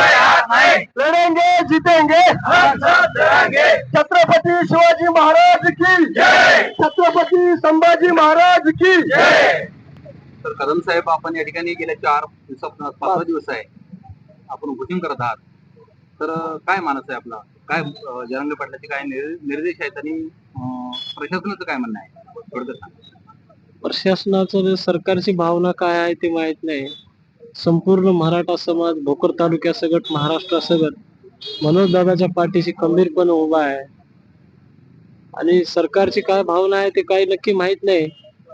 हात नाही. लढेंगे जीतेंगे. हम सब लढेंगे छत्रपती शिवाजी महाराज की? जय. छत्रपती संभाजी महाराज की? जय. तर कदम साहेब आपण या ठिकाणी गेल्या चार दिवसापासून पाचवा दिवस आहे. आपण वोटिंग करत आहात. तर काय मानस आहे आपला? काय जरांगे पाटलाचे काय निर- निर्देश आहेत आणि प्रशासनाचं काय म्हणणं आहे? थोडक्यात. प्रशासनाचं सरकारची भावना काय आहे ते माहीत नाही. संपूर्ण मराठा समाज भोकर तालुक्यासगट महाराष्ट्रासगट महाराष्ट्र मनोज दादाच्या पाठीशी खंबीरपणे उभा आहे. आणि सरकारची काय भावना आहे ते काही नक्की माहीत नाही.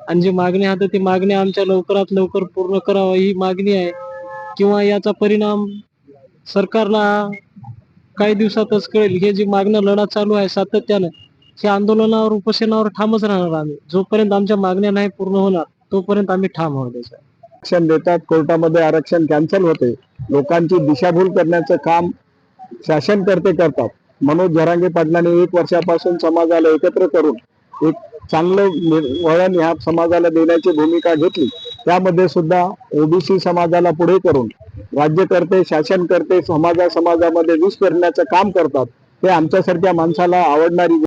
आणि जी मागणी आहे तर ती मागणी आमच्या लवकरात लवकर पूर्ण करावं ही मागणी आहे. किंवा याचा परिणाम सरकारला काही दिवसातच कळेल. हे जी मागणं लढा चालू आहे सातत्यानं हे आंदोलनावर उपोषणावर ठामच राहणार आम्ही. जोपर्यंत आमच्या मागण्या नाही पूर्ण होणार तोपर्यंत आम्ही ठाम होऊ द्यायचं आरक्षण देतात कोर्टामध्ये आरक्षण कॅन्सल होते. लोकांची दिशाभूल करण्याचं काम शासनकर्ते करतात. मनोज झरांगे पाटलांनी एक वर्षापासून समाजाला एकत्र करून एक चांगलं वळण ह्या समाजाला देण्याची भूमिका घेतली. त्यामध्ये सुद्धा ओबीसी समाजाला पुढे करून राज्यकर्ते शासनकर्ते समाजा समाजामध्ये विष करण्याचं काम करतात. ते आमच्यासारख्या माणसाला आवडणारी